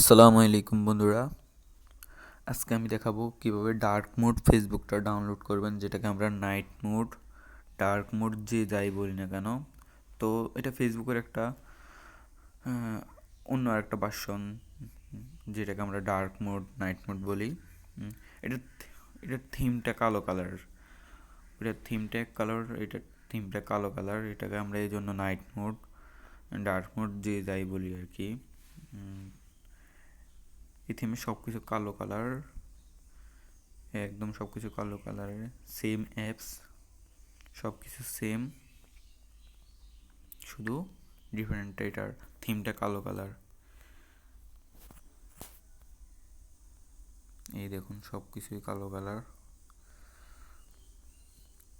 আসসালামু আলাইকুম বন্ধুরা। আজকে আমি দেখাবো কীভাবে ডার্ক মোড ফেসবুকটা ডাউনলোড করবেন যেটাকে আমরা নাইট মোড ডার্ক মোড যে যাই বলি না কেন। তো এটা ফেসবুকের একটা অন্য একটা ভার্সন যেটাকে আমরা ডার্ক মোড নাইট মোড বলি। উম, এটার থিমটা কালো কালার এটার থিমটা কালার এটার থিমটা কালো কালার এটাকে আমরা এই জন্য নাইট মোড ডার্ক মোড যে যাই বলি আর কি। এই থিমে সব কিছু কালো কালার একদম সব কিছু কালো কালারের সেম অ্যাপস সব কিছু সেম শুধু ডিফারেন্ট এটার থিমটা কালো কালার এই দেখুন সব কিছুই কালো কালার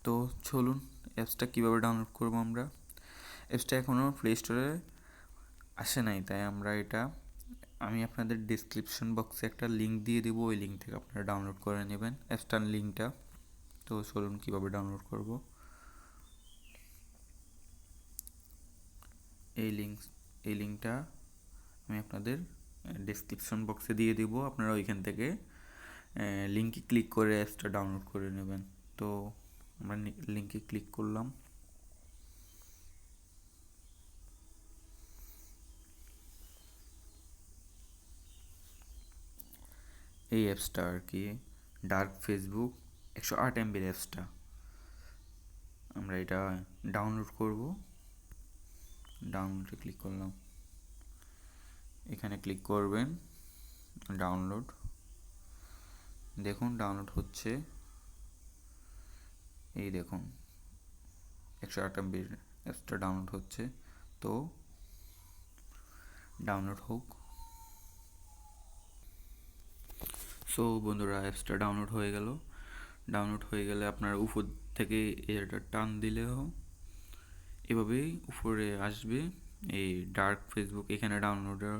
তো চলুন অ্যাপসটা কীভাবে ডাউনলোড করব আমরা? অ্যাপসটা এখনও প্লে স্টোরে আসে নাই, তাই আমরা এটা আমি আপনাদের ডিসক্রিপশন বক্সে একটা লিঙ্ক দিয়ে দেবো। ওই লিঙ্ক থেকে আপনারা ডাউনলোড করে নেবেন। অ্যাপসটার লিঙ্কটা তো চলুন কীভাবে ডাউনলোড করব। এই লিঙ্ক এই লিঙ্কটা আমি আপনাদের ডিসক্রিপশন বক্সে দিয়ে দিব। আপনারা ওইখান থেকে লিঙ্কে ক্লিক করে অ্যাপসটা ডাউনলোড করে নেবেন। তো আমরা লিঙ্কে ক্লিক করলাম। এই অ্যাপসটা আর কি ডার্ক ফেসবুক একশো আট এমবির অ্যাপসটা। আমরা এটা ডাউনলোড করব। ডাউনলোডে ক্লিক করলাম। এখানে ক্লিক করবেন ডাউনলোড দেখুন ডাউনলোড হচ্ছে। এই দেখুন, একশো আট এমবির অ্যাপসটা ডাউনলোড হচ্ছে। তো ডাউনলোড হোক। সো বন্ধুরা অ্যাপসটা ডাউনলোড হয়ে গেল। ডাউনলোড হয়ে গেলে আপনার উপর থেকে এটা টান দিলেও এভাবেই উপরে আসবে। এই ডার্ক ফেসবুক এখানে ডাউনলোডের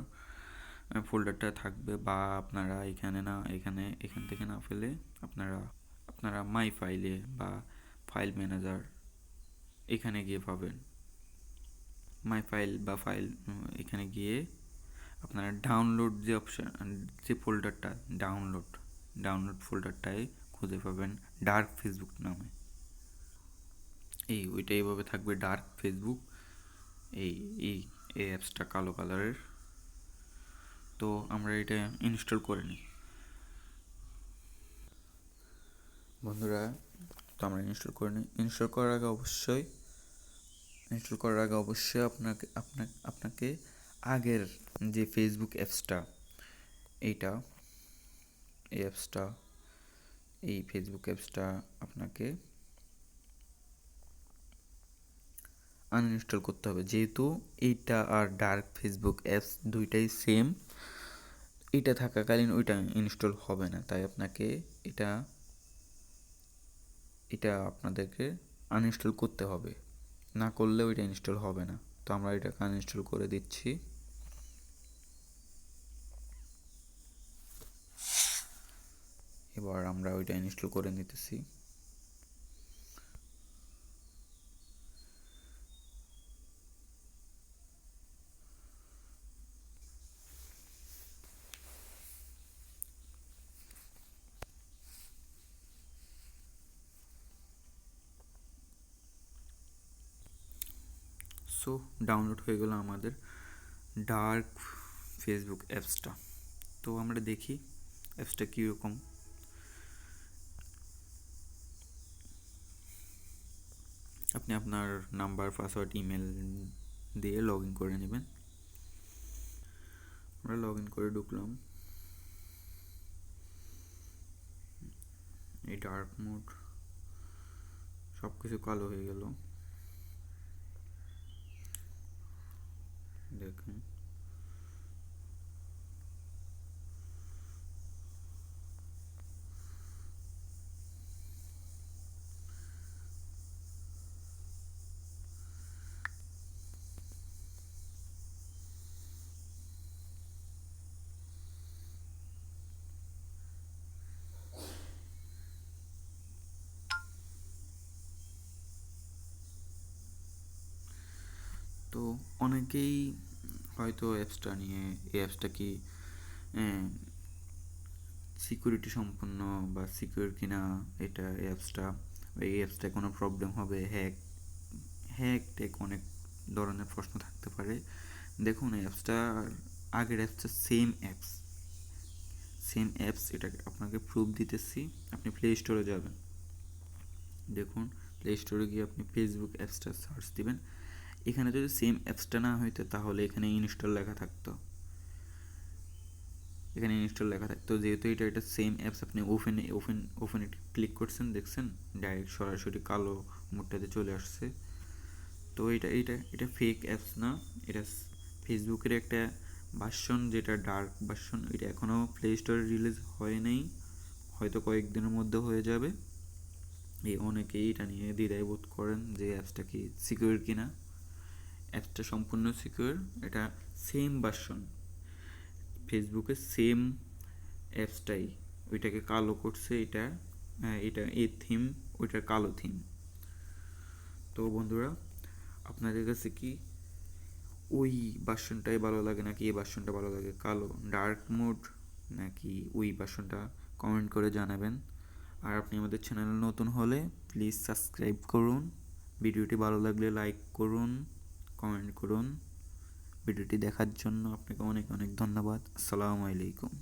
ফোল্ডারটা থাকবে বা আপনারা এখানে না, এখানে, এখান থেকে না ফেলে আপনারা আপনারা মাই ফাইলে বা ফাইল ম্যানেজার এখানে গিয়ে পাবেন। মাই ফাইল বা ফাইল এখানে গিয়ে আপনারা ডাউনলোড যে অপশান যে ফোল্ডারটা ডাউনলোড ডাউনলোড ফোল্ডারটাই খুঁজে পাবেন ডার্ক ফেসবুক নামে। এই, ওইটা এইভাবে থাকবে ডার্ক ফেসবুক এই এই এই অ্যাপসটা কালো কালারের তো আমরা এটা ইনস্টল করে নিই। বন্ধুরা, তো আমরা ইনস্টল করে নিই। ইনস্টল করার আগে অবশ্যই ইনস্টল করার আগে অবশ্যই আপনাকে আপনাকে আপনাকে আগের যে ফেসবুক অ্যাপসটা এইটা, এই অ্যাপসটা এই ফেসবুক অ্যাপসটা আপনাকে আনইনস্টল করতে হবে। যেহেতু এইটা আর ডার্ক ফেসবুক অ্যাপস দুইটাই সেম এটা থাকাকালীন ওইটা ইনস্টল হবে না। তাই আপনাকে এটা এটা আপনাদেরকে আনইনস্টল করতে হবে। না করলে ওইটা ইনস্টল হবে না। তো আমরা এটাকে আনইনস্টল করে দিচ্ছি। এবার আমরা ওইটা ইনস্টল করে নিতেছি। সো ডাউনলোড হয়ে গেল আমাদের ডার্ক ফেসবুক অ্যাপসটা তো আমরা দেখি অ্যাপসটা কীরকম। আপনি আপনার নাম্বার, পাসওয়ার্ড, ইমেল দিয়ে লগ ইন করে নেবেন। আমরা লগ ইন করে ঢুকলাম। এই ডার্ক মোড সব কিছু কালো হয়ে গেল। দেখুন। তো অনেকেই হয়তো অ্যাপসটা নিয়ে, এই অ্যাপসটা কি সিকিউরিটি সম্পন্ন বা সিকিউর কিনা, এটা এই অ্যাপসটা এই অ্যাপসটা কোনো প্রবলেম হবে হ্যাক হ্যাক টেক অনেক ধরনের প্রশ্ন থাকতে পারে। দেখুন অ্যাপসটা আগের অ্যাপসটা সেম অ্যাপস সেম অ্যাপস এটাকে আপনাকে প্রুফ দিতেছি, আপনি প্লে স্টোরে যাবেন। দেখুন প্লে স্টোরে গিয়ে আপনি ফেসবুক অ্যাপসটা সার্চ দিবেন। এখানে যদি সেম অ্যাপসটা না হইতো, তাহলে এখানে ইনস্টল লেখা থাকতো। এখানে ইনস্টল লেখা থাকতো। যেহেতু এটা এটা সেম অ্যাপস আপনি ওপেন ওপেন ওপেনে ক্লিক করছেন, দেখছেন ডাইরেক্ট সরাসরি কালো মোডটাতে চলে আসছে। তো এটা এটা এটা ফেক অ্যাপস না, এটা ফেসবুকের একটা ভার্সন যেটা ডার্ক ভার্সন এটা এখনও প্লে স্টোরে রিলিজ হয় নাই। হয়তো কয়েকদিনের মধ্যে হয়ে যাবে। এই অনেকেই এটা নিয়ে দ্বিধায় বোধ করেন যে অ্যাপসটা কি সিকিউর কিনা। অ্যাপসটা সম্পূর্ণ সিকিউর এটা সেম ভার্সন ফেসবুকে সেম অ্যাপসটাই ওইটাকে কালো করছে, এটা এটা এ থিম ওইটার কালো থিম তো বন্ধুরা, আপনাদের কাছে কি ওই বাসনটাই ভালো লাগে নাকি এই বাসনটা ভালো লাগে? কালো ডার্ক মোড নাকি ওই বাসনটা কমেন্ট করে জানাবেন। আর আপনি আমাদের চ্যানেলে নতুন হলে প্লিজ সাবস্ক্রাইব করুন। ভিডিওটি ভালো লাগলে লাইক করুন। কমেন্ট করুন। ভিডিওটি দেখার জন্য আপনাকে অনেক অনেক ধন্যবাদ। আসসালামু আলাইকুম।